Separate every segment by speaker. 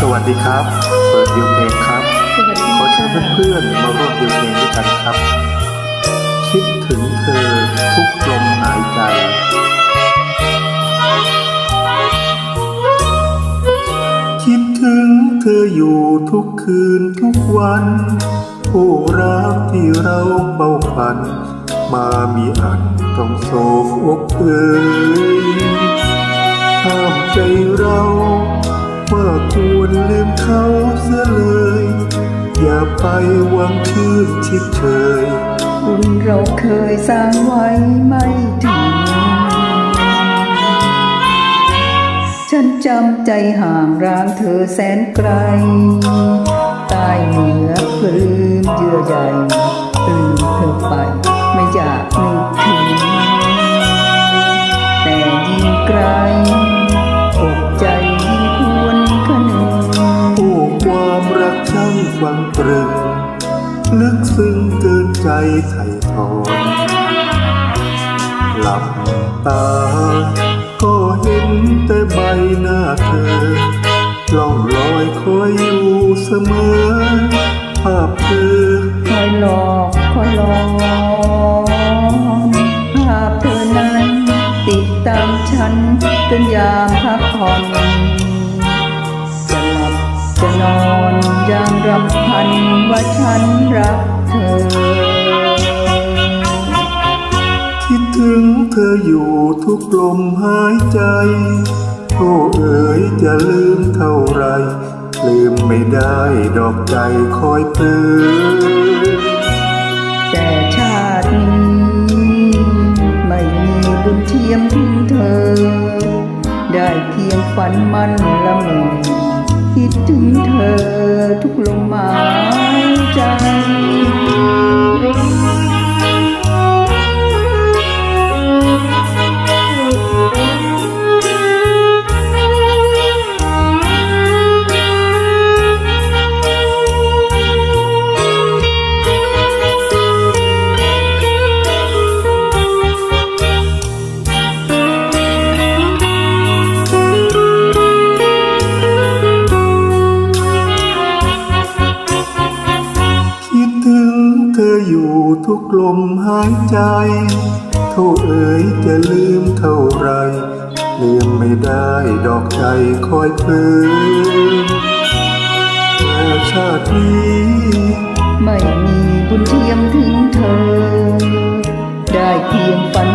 Speaker 1: สวัสดีครับ เปิดดิวเพลงครับขอเชิญ
Speaker 2: ค่ะ
Speaker 1: เพื่อนๆมาร่วมดิวเพลงด้วยกันครับ คิดถึงเธอทุกลมหายใจคิดถึงเธออยู่ทุกคืนทุกวัน ผู้รักที่เราเป้าฝัน มามีอันต้องโศกอกเอ่ยห้ามใจเรา ควรลืมเขาเสียเลย อย่าไปหวังคืนชิดเชย
Speaker 2: บุญเราเคยสร้างไว้ไม่ถึง ฉันจำใจห่างร้างเธอแสนไกล ใต้เหนือปลื้มเยื่อใยลืมเธอไป ไม่อยากนึก รั
Speaker 1: กช่างฟังตรึง ลึกซึ้งเกินใจไถ่ถอนหลับตา ก็เห็นแต่ใบหน้าเธอล่องลอยคอยอยู่เสมอ ภาพเธอ
Speaker 2: คอยหลอกคอยหลอกภาพเธอนั้น ติดตามฉันจนยามพักผ่อน นอนยังรำพันว่าฉันรักเธอ
Speaker 1: คิดถึงเธออยู่ทุกลมหายใจโอ้เอ๋ยจะลืมเท่าไร ลืมไม่ได้ดอกใจคอยเตือน
Speaker 2: ฝันมันละเมอคิดถึงเธอทุกลมหายใจ
Speaker 1: ทุกลมหายใจ เท่าเอ๋ยจะลืมเท่าไร ลืมไม่ได้ดอกใจคอยเพื่อนแต่ชาตินี้
Speaker 2: ไม่มีบุญเทียมถึงเธอ ได้เพียงฝัน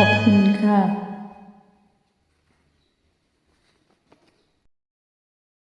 Speaker 2: ขอบคุณค่ะ